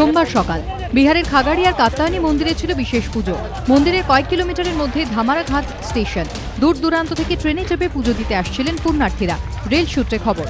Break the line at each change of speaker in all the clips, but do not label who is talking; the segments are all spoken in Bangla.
সোমবার সকাল। বিহারের খাগাড়িয়ার কাত্তায়নী মন্দিরে ছিল বিশেষ পুজো। মন্দিরের কয়েক কিলোমিটারের মধ্যে ধামারাঘাট স্টেশন। দূর দূরান্ত থেকে ট্রেনে চেপে পুজো দিতে আসছিলেন পুণ্যার্থীরা। রেল সূত্রে খবর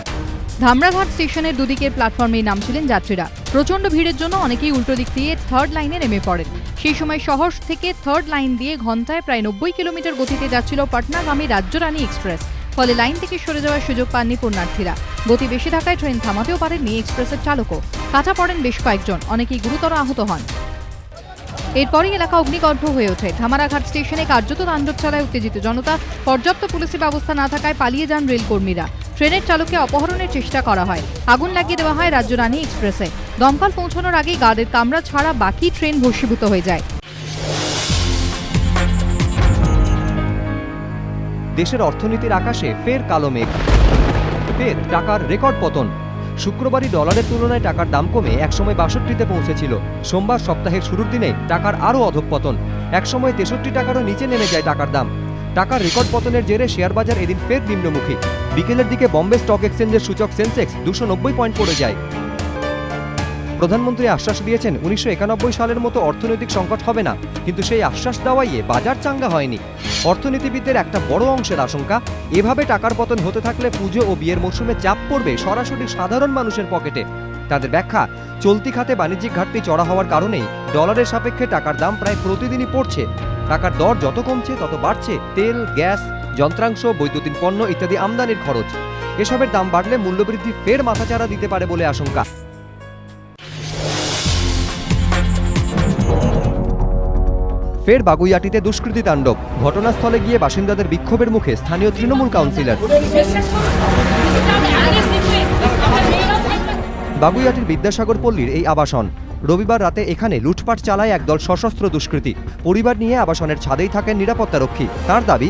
ধামরাঘাট স্টেশনের দুদিকের প্ল্যাটফর্মে নামছিলেন যাত্রীরা। প্রচণ্ড ভিড়ের জন্য অনেকেই উল্টো দিক দিয়ে থার্ড লাইনে নেমে পড়েন। সেই সময় শহর থেকে থার্ড লাইন দিয়ে ঘন্টায় প্রায় নব্বই কিলোমিটার গতিতে যাচ্ছিল পাটনাগামী রাজ্যরানী এক্সপ্রেস। ফলে লাইন থেকে সরে যাওয়ার সুযোগ পাননি পুণ্যার্থীরা। গতি বেশি থাকায় ট্রেন থামাতেও পারেননি এক্সপ্রেসের চালকও। কাটা পড়েন বেশ কয়েকজন, অনেকেই গুরুতর আহত হন। এরপরই এলাকা অগ্নিগর্ভ হয়ে ওঠে। ধামারাঘাট স্টেশনে কার্যত তাণ্ডব চালায় উত্তেজিত জনতা। পর্যাপ্ত পুলিশি ব্যবস্থা না থাকায় পালিয়ে যান রেলকর্মীরা। ট্রেনের চালককে অপহরণের চেষ্টা করা হয়। আগুন লাগিয়ে দেওয়া হয় রাজ্যরানী এক্সপ্রেসে। দমকল পৌঁছানোর আগেই গার্ডের কামরা ছাড়া বাকি ট্রেন ভস্মীভূত হয়ে যায়।
দেশের অর্থনীতির আকাশে ফের কালো মেঘ। ফের টাকার রেকর্ড পতন। শুক্রবারই ডলারের তুলনায় টাকার দাম কমে একসময় বাষট্টিতে পৌঁছেছিল। সোমবার সপ্তাহের শুরুর দিনে টাকার আরও অধঃপতন একসময় তেষট্টি টাকারও নিচে নেমে যায় টাকার দাম। টাকার রেকর্ড পতনের জেরে শেয়ার বাজার এদিন ফের নিম্নমুখী। বিকেলের দিকে বম্বে স্টক এক্সচেঞ্জের সূচক সেন্সেক্স দুশো পয়েন্ট পড়ে যায়। প্রধানমন্ত্রী আশ্বাস দিয়েছেন উনিশশো একানব্বই সালের মতো অর্থনৈতিক সংকট হবে না, কিন্তু সেই আশ্বাস দেওয়াইয়ে বাজার চাঙ্গা হয়নি। অর্থনীতিবিদদের একটা বড় অংশের আশঙ্কা, এভাবে টাকার পতন হতে থাকলে পুজো ও বিয়ের মৌসুমে চাপ পড়বে সরাসরি সাধারণ মানুষের পকেটে। তাদের ব্যাখ্যা, চলতি খাতে বাণিজ্যিক ঘাটতি চড়া হওয়ার কারণেই ডলারের সাপেক্ষে টাকার দাম প্রায় প্রতিদিনই পড়ছে। টাকার দর যত কমছে, তত বাড়ছে। তেল, গ্যাস, যন্ত্রাংশ, বৈদ্যুতিন পণ্য ইত্যাদি আমদানির খরচ। এসবের দাম বাড়লে মূল্যবৃদ্ধি ফের মাথাচাড়া দিতে পারে বলে আশঙ্কা। ফের বাগুইয়াটিতে দুষ্কৃতী তাণ্ডব। ঘটনাস্থলে গিয়ে বাসিন্দাদের বিক্ষোভের মুখে স্থানীয় তৃণমূল কাউন্সিলর। বাগুইয়াটির বিদ্যাসাগর পল্লীর এই আবাসন। রবিবার রাতে এখানে লুটপাট চালায় একদল সশস্ত্র দুষ্কৃতী। পরিবার নিয়ে আবাসনের ছাদেই থাকেন নিরাপত্তারক্ষী। তার দাবি,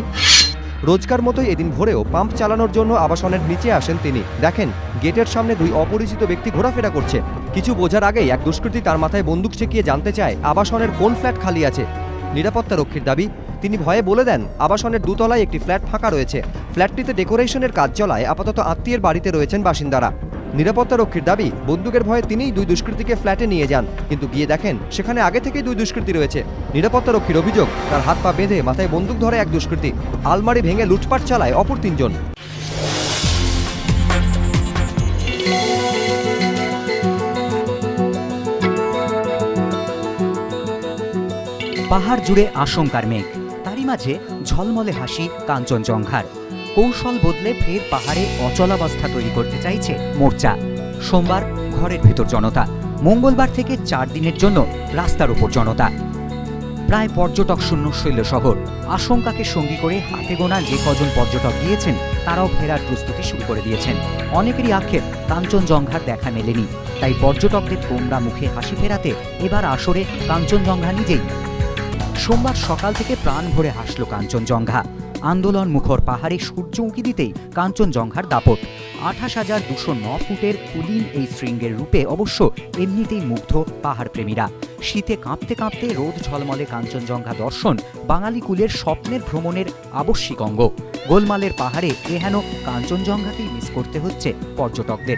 রোজকার মতোই এদিন ভোরেও পাম্প চালানোর জন্য আবাসনের নিচে আসেন তিনি। দেখেন, গেটের সামনে দুই অপরিচিত ব্যক্তি ঘোরাফেরা করছে। কিছু বোঝার আগেই এক দুষ্কৃতী তার মাথায় বন্দুক ঠেকিয়ে জানতে চায়, আবাসনের কোন ফ্ল্যাট খালি আছে। নিরাপত্তারক্ষীর দাবি। তিনি ভয়ে বলে দেন, আবাসনের দুতলায় একটি ফ্ল্যাট ফাঁকা রয়েছে। ফ্ল্যাটটিতে ডেকোরেশনের কাজ চলায় আপাতত আত্মীয়ের বাড়িতে রয়েছেন বাসিন্দারা। নিরাপত্তারক্ষীর দাবি, বন্দুকের ভয়ে তিনিই দুই দুষ্কৃতীকে ফ্ল্যাটে নিয়ে যান। কিন্তু গিয়ে দেখেন, সেখানে আগে থেকেই দুই দুষ্কৃতী রয়েছে। নিরাপত্তারক্ষীর অভিযোগ, তার হাত পা বেঁধে মাথায় বন্দুক ধরে এক দুষ্কৃতী। আলমারি ভেঙে লুটপাট চালায় অপর তিনজন।
পাহাড় জুড়ে আশঙ্কার মেঘ। তারই মাঝে ঝলমলে হাসি কাঞ্চনজঙ্ঘার। কৌশল বদলে ফের পাহাড়ে অচলাবস্থা তৈরি করতে চাইছে মোর্চা। সোমবার ঘরের ভেতর জনতা, মঙ্গলবার থেকে চার দিনের জন্য রাস্তার উপর জনতা। প্রায় পর্যটক শূন্য শৈল শহর, আশঙ্কাকে সঙ্গী করে হাতে গোনা যে কজন পর্যটক গিয়েছেন, তারাও ফেরার প্রস্তুতি শুরু করে দিয়েছেন। অনেকেরই আক্ষেপ, কাঞ্চনজঙ্ঘার দেখা মেলেনি। তাই পর্যটকদের তোমরা মুখে হাসি ফেরাতে এবার আসরে কাঞ্চনজঙ্ঘা নিজেই সোমবার সকাল থেকে প্রাণ ভরে হাসল কাঞ্চনজঙ্ঘা। আন্দোলন মুখর পাহাড়ে সূর্য উঁকি দিতেই কাঞ্চনজঙ্ঘার দাপট। আঠাশ হাজার দুশো ন ফুটের কুলীন এই শৃঙ্গের রূপে অবশ্য এমনিতেই মুগ্ধ পাহাড় প্রেমীরা শীতে কাঁপতে কাঁপতে রোদ ঝলমলে কাঞ্চনজঙ্ঘা দর্শন বাঙালি কুলের স্বপ্নের ভ্রমণের আবশ্যিক অঙ্গ। গোলমালের পাহাড়ে এহেন কাঞ্চনজঙ্ঘাকেই মিস করতে হচ্ছে পর্যটকদের।